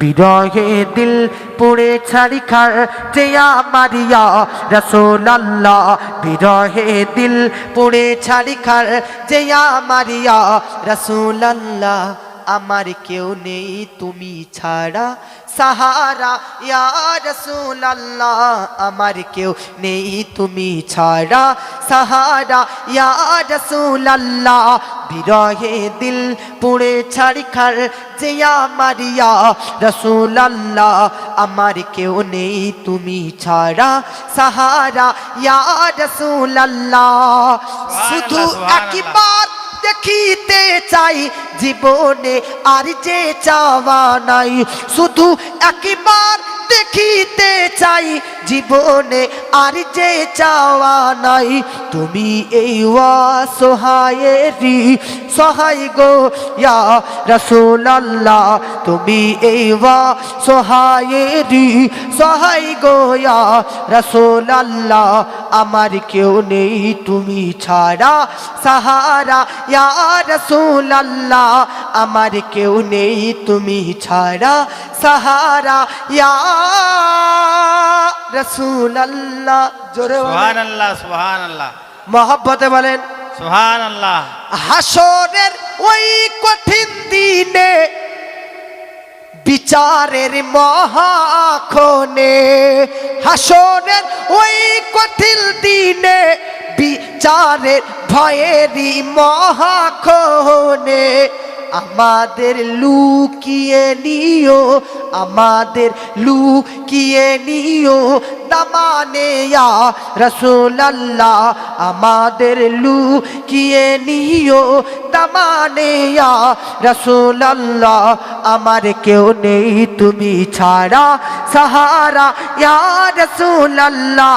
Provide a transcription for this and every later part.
বিরহে দিল পুড়ে ছাড়ি খার চেয়া মারিয়া। রসোল আল্লাহ বিরহে দিল পুড়ে ছাড়ি খার চেয়া মারিয়া। রসোল আল্লাহ আমার কেউ নেই তুমি ছাড়া। সাহারা, ইয়া রসুল আল্লাহ আমার কেউ নেই তুমি ছাড়া। সাহারা, ইয়া রসুল আল্লাহ বিরহে দিল পুড়ে ছাড়ি খার জিয়া মারিয়া রসুল আল্লাহ আমার কেউ নেই তুমি ছাড়া সাহারা। ইয়া রসুল আল্লাহ শুধু একবার দেখিতে চাই জীবনে আর যে চাওয়া নাই। শুধু একবার দেখিতে চাই জীবনে আর যে চাওয়া নাই। তুমি এই সহায়েরি সহায় গো ইয়া রসুল আল্লাহ তুমি এই সহায়েরি সহায় গো ইয়া রসুল আল্লাহ আমার কেউ নেই তুমি ছাড়া সাহারা। ইয়া রসুল আল্লাহ আমার কেউ নেই তুমি ছাড়া সাহারা। ইয়া রসুল আল্লাহ জোরে সুহান আল্লাহ মহব্বতে বলেন। সুহান হাসরের ওই কঠিন দিনে বিচারের মহাখনে হাসরের ওই কঠিন দিনে বিচারের ভয়েরই মহাক্ষণে আমাদের লুকিয়ে নিও, আমাদের লুকিয়ে নিও। দামানে রসুল আল্লাহ আমাদের লুকিয়ে নিও। দামানে রসুল আল্লাহ আমার কেউ নেই, তুমি ছাড়া সাহারা। ইয়া রসুল আল্লাহ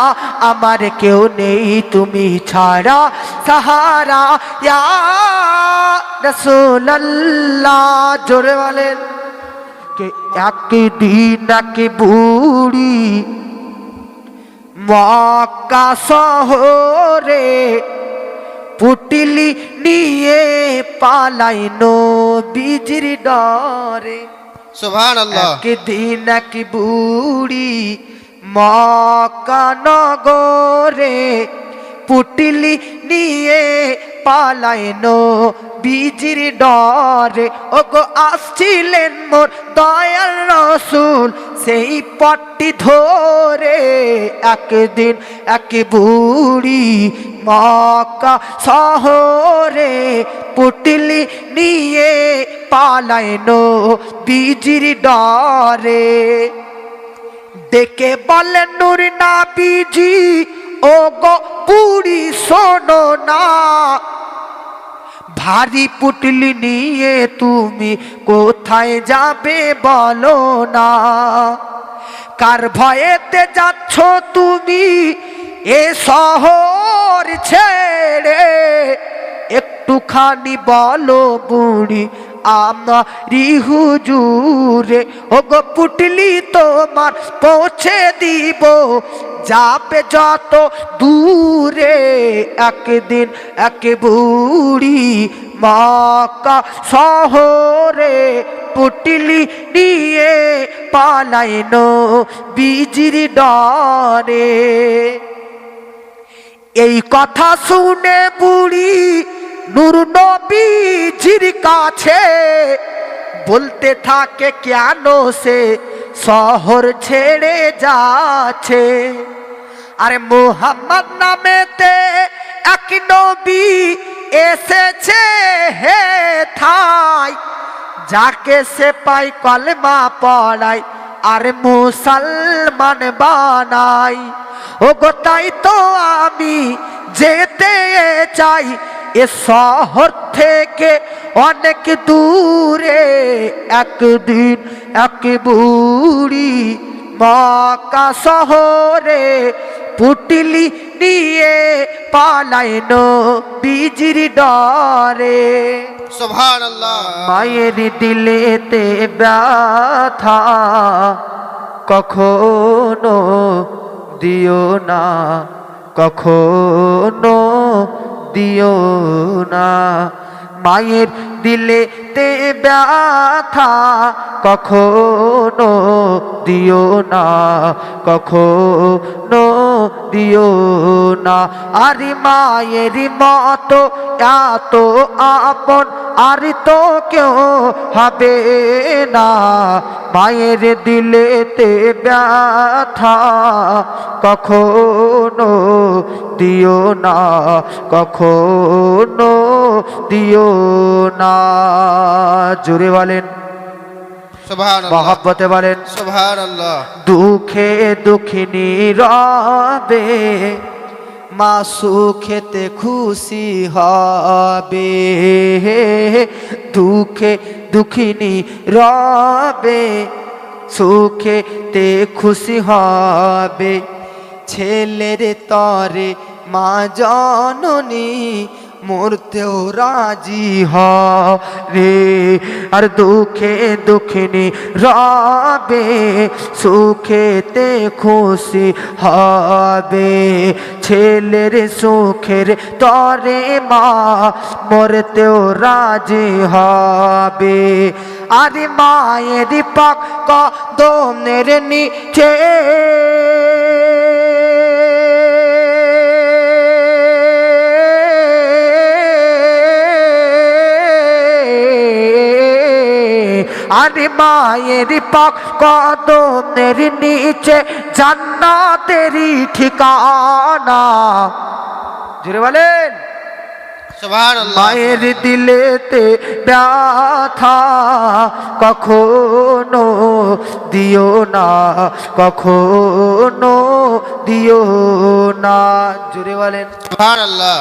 আমার কেউ নেই, তুমি ছাড়া সাহারা। ইয়া রসুল আল্লাহ জোরে বলেন কে একদিন এক বুড়ি মক্কা শহরে পুটিলি নিয়ে পালাই নবীজির ডরে। সুবহান আল্লাহ একদিন এক বুড়ি মক্কা নগরে পুটিলি নিয়ে পালাইনো বীজির ডরে। ও গো আসছিলেন মোর দয়াল রসুল, সেই পট্টি ধরে। একদিন এক বুড়ি মক্কা শহরে পুটলি নিয়ে পালাইনো বীজির ডরে। দেখে বলেন নুর না বিজি ও গো শোনো না। ভারী পুটলি নিয়ে তুমি কোথায় যাবে বলো না। কার ভয়েতে যাচ্ছ তুমি এ শহর ছেড়ে? একটুখানি বলো বুড়ি আমারি হুজুরে ও গো পুটলি তোমার পৌঁছে দিব। যাবে যত দূরে একদিন এক বুড়ি মাকা শহরে পুটলি নিয়ে পালাইনো বীজির ডরে। এই কথা শুনে বুড়ি নূর নবীজির কাছে বলতে থাকে, কেন সে শহর ছেড়ে যাচ্ছে? আরে মোহাম্মদ নামেতে এক নবী এসেছে হে থাই, যাকে সে পাই কলমা পড়াই আর মুসলমান বানাই ও গো তাই তো আমি যেতে চাই এ শহর থেকে অনেক দূরে। একদিন এক বুড়ি মক্কা শহরে পুটলি নিয়ে পালাইনো বীজির ডরে। মায়ের দিলেতে ব্যথা কখনো দিও না কখনো দিও না। মায়ের দিলেতে ব্যথা কখনো কখনো দিও না, কখনো দিও না। আরে মায়ের মতো এত আপন, আর তো কেউ হবে না। মায়ের দিলেতে ব্যথা কখনো দিও না কখনো দিও না। জুড়ে বলেন। মহাব্বতে বলেন। দুঃখে দুঃখিনী রবে মা সুখেতে খুশি হবে। দুঃখে দুঃখিনী রবে সুখেতে খুশি হবে। ছেলের তরে মা জননী মরতেও রাজি হ রে। আর দুঃখে দুঃখিনী রবে সুখেতে খুশি হবে। ছেলের সুখের তরে মা মরতেও রাজি হবে। আর মায়ের পাক কদমের নিচে আরে মায়ের পাক কদমের নিচে জান্নাতেরই ঠিকানা। জুড়ে বলেন। মায়ের দিলেতে ব্যথা কখনো দিও না কখনো দিও না। জুড়ে বলেন। আল্লাহ